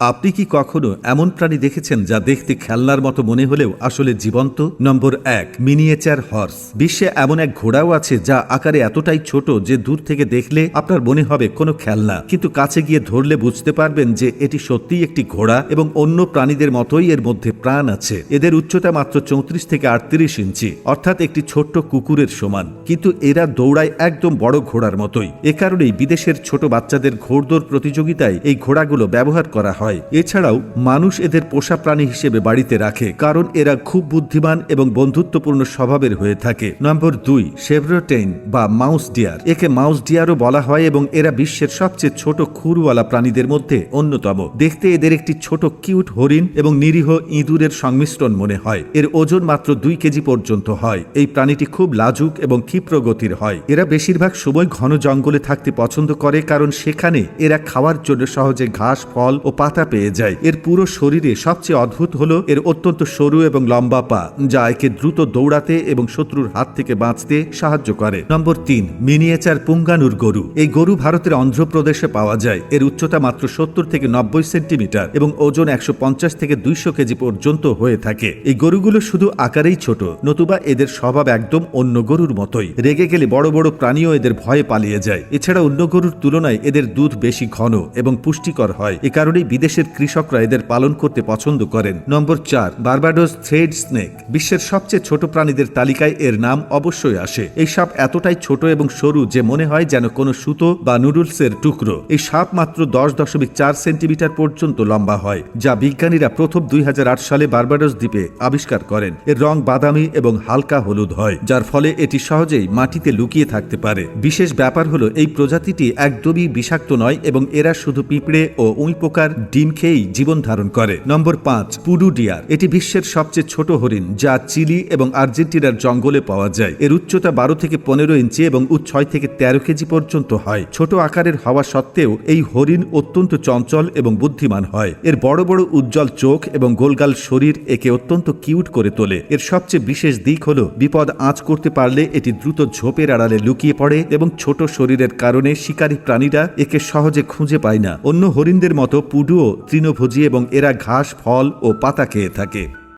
আপনি কি কখনো এমন প্রাণী দেখেছেন যা দেখতে খেলনার মতো মনে হলেও আসলে জীবন্ত? নম্বর এক, মিনিয়েচার হর্স। বিশ্বে এমন এক ঘোড়াও আছে যা আকারে এতটাই ছোট যে দূর থেকে দেখলে আপনার মনে হবে কোনো খেলনা। কিন্তু কাছে গিয়ে ধরলে বুঝতে পারবেন যে এটি সত্যিই একটি ঘোড়া এবং অন্য প্রাণীদের মতোই এর মধ্যে প্রাণ আছে। এদের উচ্চতা মাত্র চৌত্রিশ থেকে আটত্রিশ ইঞ্চি, অর্থাৎ একটি ছোট্ট কুকুরের সমান। কিন্তু এরা দৌড়ায় একদম বড় ঘোড়ার মতোই। এ কারণেই বিদেশের ছোট বাচ্চাদের ঘোড়দৌড় প্রতিযোগিতায় এই ঘোড়াগুলো ব্যবহার করা হয়। এছাড়াও, মানুষ এদের পোষা প্রাণী হিসেবে বাড়িতে রাখে, কারণ এরা খুব বুদ্ধিমান এবং বন্ধুত্বপূর্ণ স্বভাবের হয়ে থাকে। নম্বর দুই শেভরোটেইন বা মাউস ডিয়ার। একে মাউস ডিয়ারও বলা হয় এবং এরা বিশ্বের সবচেয়ে ছোট খুরওয়ালা প্রাণীদের মধ্যে অন্যতম। দেখতে এদের একটি ছোট কিউট হরিণ এবং নিরীহ ইঁদুরের সংমিশ্রণ মনে হয়। এর ওজন মাত্র দুই কেজি পর্যন্ত হয়। এই প্রাণীটি খুব লাজুক এবং ক্ষিপ্র গতির হয়। এরা বেশিরভাগ সময় ঘন জঙ্গলে থাকতে পছন্দ করে, কারণ সেখানে এরা খাওয়ার জন্য সহজে ঘাস, ফল ও পাতা পেয়ে যায়। এর পুরো শরীরে সবচেয়ে অদ্ভুত হলো, এর অত্যন্ত সরু এবং লম্বা পা, যা একে দ্রুত দৌড়াতে এবং শত্রুর হাত থেকে বাঁচতে সাহায্য করে। নম্বর তিন, মিনিয়েচার পুঙ্গানুর গরু। এই গরু ভারতের অন্ধ্রপ্রদেশে পাওয়া যায়। এর উচ্চতা মাত্র সত্তর থেকে নব্বই সেন্টিমিটার এবং ওজন একশো পঞ্চাশ থেকে দুইশো কেজি পর্যন্ত হয়ে থাকে। এই গরুগুলো শুধু আকারেই ছোট, নতুবা এদের স্বভাব একদম অন্য গরুর মতোই। রেগে গেলে বড় বড় প্রাণীও এদের ভয়ে পালিয়ে যায়। এছাড়া অন্য গরুর তুলনায় এদের দুধ বেশি ঘন এবং পুষ্টিকর হয়। এ কারণেই বিদেশের কৃষকরা এদের পালন করতে পছন্দ করেন। নম্বর চার, বার্বাডোস থ্রেড স্নেক। বিশ্বের সবচেয়ে ছোট প্রাণীদের তালিকায় এর নাম অবশ্যই আসে। এই সাপ এতটাই ছোট এবং সরু যে মনে হয় যেন কোনো সুতো বা নুডলসের টুকরো। এই সাপ মাত্র দশ দশমিক চার সেন্টিমিটার পর্যন্ত লম্বা হয়, যা বিজ্ঞানীরা প্রথম দুই হাজার আট সালে বার্বাডোস দ্বীপে আবিষ্কার করেন। এর রং বাদামি এবং হালকা হলুদ হয়, যার ফলে এটি সহজেই মাটিতে লুকিয়ে থাকতে পারে। বিশেষ ব্যাপার হলো, এই প্রজাতিটি একদমই বিষাক্ত নয় এবং এরা শুধু পিঁপড়ে ও উই পোকার ডিম খেয়েই জীবন ধারণ করে। নম্বর পাঁচ পুডু ডিয়ার এটি বিশ্বের সবচেয়ে ছোট হরিণ, যা চিলি এবং আর্জেন্টিনার জঙ্গলে পাওয়া যায়। এর উচ্চতা বারো থেকে পনেরো ইঞ্চি এবং ছয় থেকে তেরো কেজি পর্যন্ত হয়। ছোট আকারের হওয়া সত্ত্বেও এই হরিণ অত্যন্ত চঞ্চল এবং বুদ্ধিমান হয়। এর বড় বড় উজ্জ্বল চোখ এবং গোলগাল শরীর একে অত্যন্ত কিউট করে তোলে। এর সবচেয়ে বিশেষ দিক হল বিপদ আঁচ করতে পারলে এটি দ্রুত ঝোপের আড়ালে লুকিয়ে পড়ে এবং ছোট শরীরের কারণে শিকারী প্রাণীরা একে সহজে খুঁজে পায় না। অন্য হরিণদের মতো পুডুও তৃণভোজী এবং এরা ঘাস ফল ও পাতা খেয়ে থাকে।